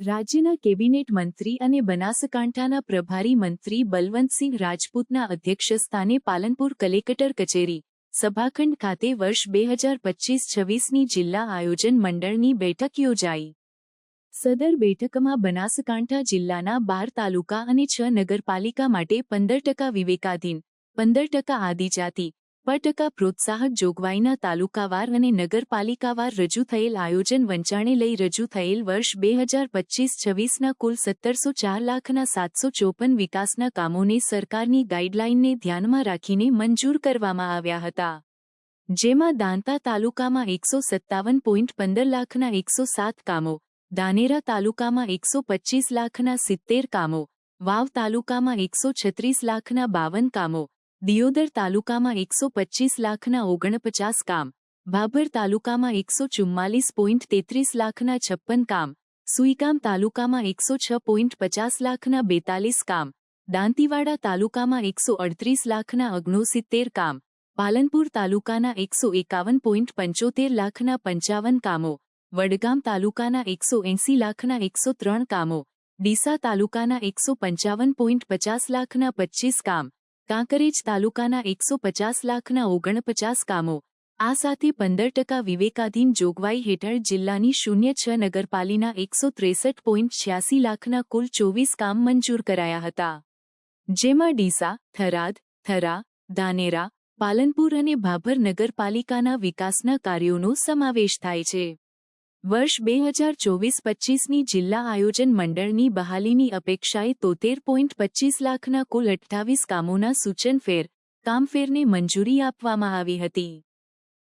રાજ્યના કેબિનેટ મંત્રી અને બનાસકાંઠાના પ્રભારી મંત્રી બલવંતસિંહ રાજપૂતના અધ્યક્ષસ્થાને પાલનપુર કલેક્ટર કચેરી, સભાખંડ ખાતે વર્ષ બે હજાર પચીસ છવ્વીસની જિલ્લા આયોજન મંડળની બેઠક યોજાઈ. સદર બેઠકમાં બનાસકાંઠા જિલ્લાના બાર તાલુકા અને છ નગરપાલિકા માટે પંદર ટકા વિવેકાધીન, પંદર ટકા આદિજાતિ પર ટકા પ્રોત્સાહક જોગવાઈના તાલુકાવાર અને નગરપાલિકાવાર રજૂ થયેલ આયોજન વંચાણે લઈ રજૂ થયેલ વર્ષ બે હજાર પચીસ છવ્વીસના કુલ સત્તરસો ચાર લાખના સાતસો ચોપન વિકાસના કામોને સરકારની ગાઈડલાઇનને ધ્યાનમાં રાખીને મંજૂર કરવામાં આવ્યા હતા. જેમાં દાંતા તાલુકામાં એકસો સત્તાવન પોઈન્ટ પંદર લાખના એકસો સાત કામો, ધાનેરા તાલુકામાં એકસો પચ્ચીસ લાખના સિત્તેર કામો, વાવ તાલુકામાં એકસો છત્રીસ લાખના બાવન કામો દિયોદર તાલુકામાં એકસો પચ્ચીસ લાખના ઓગણપચાસ કામ, ભાભર તાલુકામાં એકસો ચુમ્માલીસ પોઈન્ટ તેત્રીસ લાખના છપ્પન કામ, સુઈગામ તાલુકામાં એકસો છ પોઈન્ટ પચાસ લાખના બેતાલીસ કામ, દાંતીવાડા તાલુકામાં એકસો અડત્રીસ લાખના અગ્નોસિત્તેર કામ, પાલનપુર તાલુકાના એકસો એકાવન પોઈન્ટ પંચોતેર લાખના પંચાવન કામો, વડગામ તાલુકાના એકસો એંસી લાખના એકસો ત્રણ કામો, ડીસા તાલુકાના એકસો પંચાવન પોઈન્ટ પચાસ લાખના પચ્ચીસ કામ કાંકરેજ તાલુકાના એકસો પચાસ લાખના ઓગણપચાસ કામો આ સાથે પંદર ટકા વિવેકાધીન જોગવાઈ હેઠળ જિલ્લાની શૂન્ય છ નગરપાલિના એકસો ત્રેસઠ પોઈન્ટ છ્યાસી લાખના કુલ ચોવીસ કામ મંજૂર કરાયા હતા. જેમાં ડીસા, થરાદ, થરા, ધાનેરા, પાલનપુર અને ભાભર નગરપાલિકાના વિકાસના કાર્યોનો સમાવેશ થાય છે. વર્ષ બે હજાર ચોવીસ પચ્ચીસની જિલ્લા આયોજન મંડળની બહાલીની અપેક્ષાએ તોતેર પોઈન્ટ પચ્ચીસ લાખના કુલ અઠ્ઠાવીસ કામોના સૂચનફેર કામફેરને મંજૂરી આપવામાં આવી હતી.